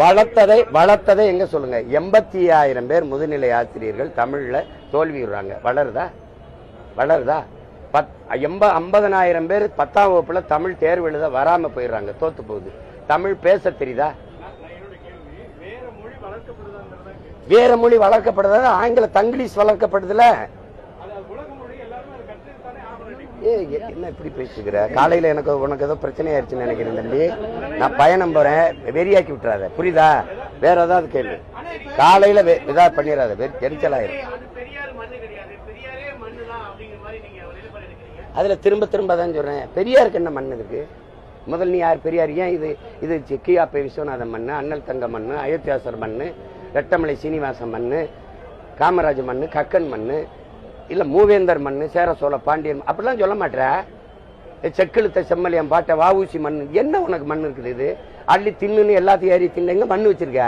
வளர்த்ததை வளர்த்ததை எங்க சொல்லுங்க? எண்பத்தி ஆயிரம் பேர் முதுநிலை ஆசிரியர்கள் தமிழ்ல தோல்வி விடுறாங்க வளருதா? வளருதா? பத் எண்ப ஐம்பதனாயிரம் பேர் பத்தாம் வகுப்புல தமிழ் தேர்வு எழுத வராம போயிடுறாங்க. தோத்து போகுது. தமிழ் பேச தெரியுதா? வேற மொழி வளர்க்கப்படுதா ஆங்கில தங்கிலீஷ் வளர்க்கப்படுதுல அது அது உலக மொழி எல்லாருமே அதை கற்றுத்தானே ஆகணும் ஏ என்ன இப்படி பேசிக்கிற? காலையில எனக்கு உனக்கு ஏதோ பிரச்சனை ஆயிடுச்சுன்னு நினைக்கிறேன் தம்பி. நான் பயணம் போறேன். வெறியாக்கி விட்டுறாத. புரியுதா? வேற ஏதாவது கேள்வி காலையில வெ- இதா பண்ணிடாத எரிச்சல் ஆயிரும் அதுல திரும்ப திரும்ப தான் சொல்றேன். பெரியாருக்கு என்ன மண் இருக்கு? முதல் நீ யார்? பெரியார். ஏன் இது இது சி- கியாப்பை விஸ்வநாதன் மண்ணு அண்ணல் தங்க மண்ணு அயோத்தியாசர் மண்ணு ரெட்டமலை சீனிவாசன் மண்ணு காமராஜ் மண்ணு கக்கன் மண்ணு இல்ல மூவேந்தர் மண்ணு சேர சோழ பாண்டியன் அப்படிலாம் சொல்ல மாட்டேற. செக்கெழுத்த செம்மலியம் பாட்ட வாவூசி மண் என்ன உனக்கு மண் இருக்குது இது? அள்ளி தின்னுன்னு எல்லாத்தையும் ஏறி தின்னு எங்க மண் வச்சிருக்க?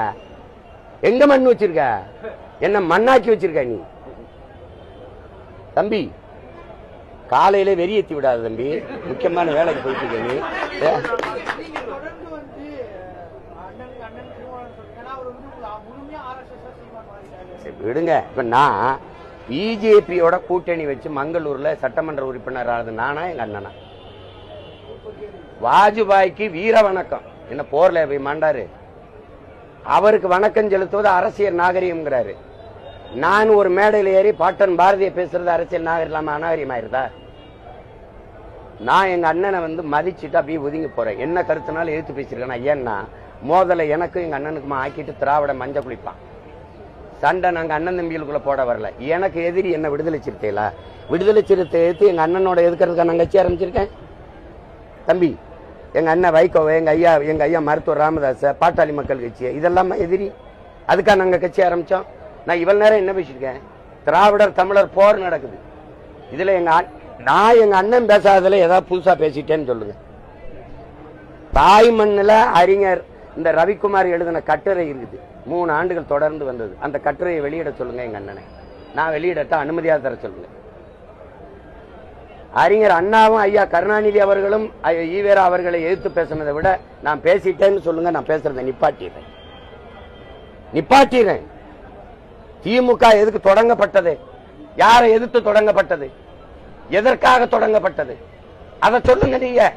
எங்க மண் வச்சிருக்க? என்ன மண்ணாக்கி வச்சிருக்க நீ? தம்பி காலையில வெறியேத்தி விடாத தம்பி. முக்கியமான வேலைக்கு போயிட்டு நீ. சரி, விடுங்க. இப்ப நான் பிஜேபியோட கூட்டணி வச்சு மங்களூர்ல சட்டமன்ற உறுப்பினர் ஆனது நானா எங்க அண்ணனா? வாஜ்பாய்க்கு வீர வணக்கம். என்ன போர்ல போய் மாண்டாரு? அவருக்கு வணக்கம் செலுத்துவது அரசியல் நாகரிகம்ங்கிறாரு. நான் ஒரு மேடையில் ஏறி பாட்டன் பாரதிய பேசுறது அரசியல் நாகரிகம் இல்லாம அநாகரிகமாயிருதா? நான் எங்க அண்ணனை வந்து மதிச்சுட்டு அப்படியே ஒதுங்கி போறேன். என்ன கருத்துனாலும் எழுத்து பேசியிருக்கேன். ஏன்னா மோதலை எனக்கும் எங்க அண்ணனுக்குமா ஆக்கிட்டு திராவிட மஞ்சள் குளிப்பான். சண்டை நாங்கள் அண்ணன் தம்பிகளுக்குள்ள போட வரல. எனக்கு எதிரி என்ன விடுதலை சிறுத்தைகளா? விடுதலை சிறுத்தை எடுத்து எங்கள் அண்ணனோட எதுக்கிறதுக்காக நான் கட்சி ஆரம்பிச்சிருக்கேன். தம்பி எங்கள் அண்ணன் வைகோவை எங்கள் ஐயா எங்கள் ஐயா மருத்துவர் ராமதாசை பாட்டாளி மக்கள் கட்சி இதெல்லாம் எதிரி. அதுக்காக நாங்கள் கட்சி ஆரம்பித்தோம் நான் இவ்வளோ நேரம் என்ன பேசியிருக்கேன்? திராவிடர் தமிழர் போர் நடக்குது. இதில் எங்கள் நான் எங்கள் அண்ணன் பேசாததில் ஏதாவது புதுசாக பேசிட்டேன்னு சொல்லுங்கள் தாய்மண்ணுல அறிஞர் இந்த ரவிக்குமார் எழுதின கட்டுரை இருக்குது. மூணு ஆண்டுகள் தொடர்ந்து வந்தது. அந்த கட்டுரையை வெளியிட சொல்லுங்க எங்க அண்ணனை. நான் வெளியிடத்தான் அனுமதியா தர சொல்லுங்க. அறிஞர் அண்ணாவும் ஐயா கருணாநிதி அவர்களும் ஈவேரா அவர்களை எதிர்த்து பேசினதை விட நான் பேசிட்டேன்னு சொல்லுங்க நான் பேசுறதை நிப்பாட்டிடுறேன். நிப்பாட்டிடுறேன். திமுக எதுக்கு தொடங்கப்பட்டது? யாரை எதிர்த்து தொடங்கப்பட்டது? எதற்காக தொடங்கப்பட்டது? அதை சொல்லுங்க நீங்க.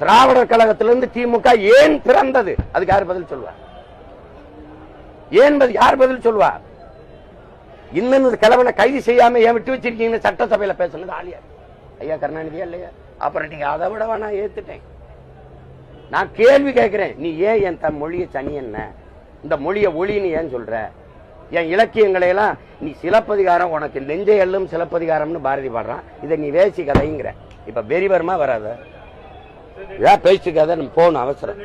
திராவிடர் கழகத்திலிருந்து திமுக ஏன் பிறந்தது? அதுக்கு யார் பதில் சொல்லுவா ஏன் யார் பதில் சொல்லுவா இன்னும் இந்த கிழவனை கைது செய்யாம ஏன் விட்டு வச்சிருக்கீங்கன்னு சட்டசபையில பேசுனது ஆலியா ஐயா கருணாநிதியா இல்லையா? அப்புறம் நீங்க அதை விட நான் ஏத்துட்டேன். நான் கேள்வி கேட்கிறேன். நீ ஏன் என் தன் மொழியை சனி என்ன? இந்த மொழியை ஒளின்னு ஏன் சொல்ற? என் இலக்கியங்களை எல்லாம் நீ சிலப்பதிகாரம் உனக்கு நெஞ்சை எல்லும் சிலப்பதிகாரம்னு பாரதி பாடுறான். இதை நீ வேசி கதைங்கிற. இப்ப பெரிவரமா வராத. ஏன் பேசிக்காத? நம்ம போகணும் அவசரம்.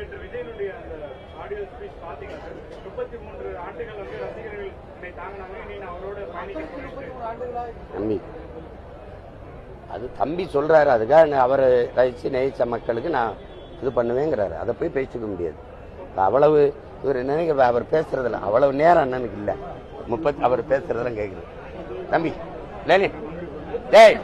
தம்பி. அது தம்பி சொல்றாரு. அதுக்காக நான் அவரை ரசிச்சு நேசிச்ச மக்களுக்கு நான் இது பண்ணுவேங்கிறாரு. அதை போய் பேசிக்க முடியாது. அவ்வளவு இவர் நினைக்கிற அவர் பேசுறதுல அவ்வளவு நேரம் அண்ணனுக்கு இல்ல. முப்பத்தி அவர் பேசுறதெல்லாம் கேட்குறது தம்பி லேனி டேய்.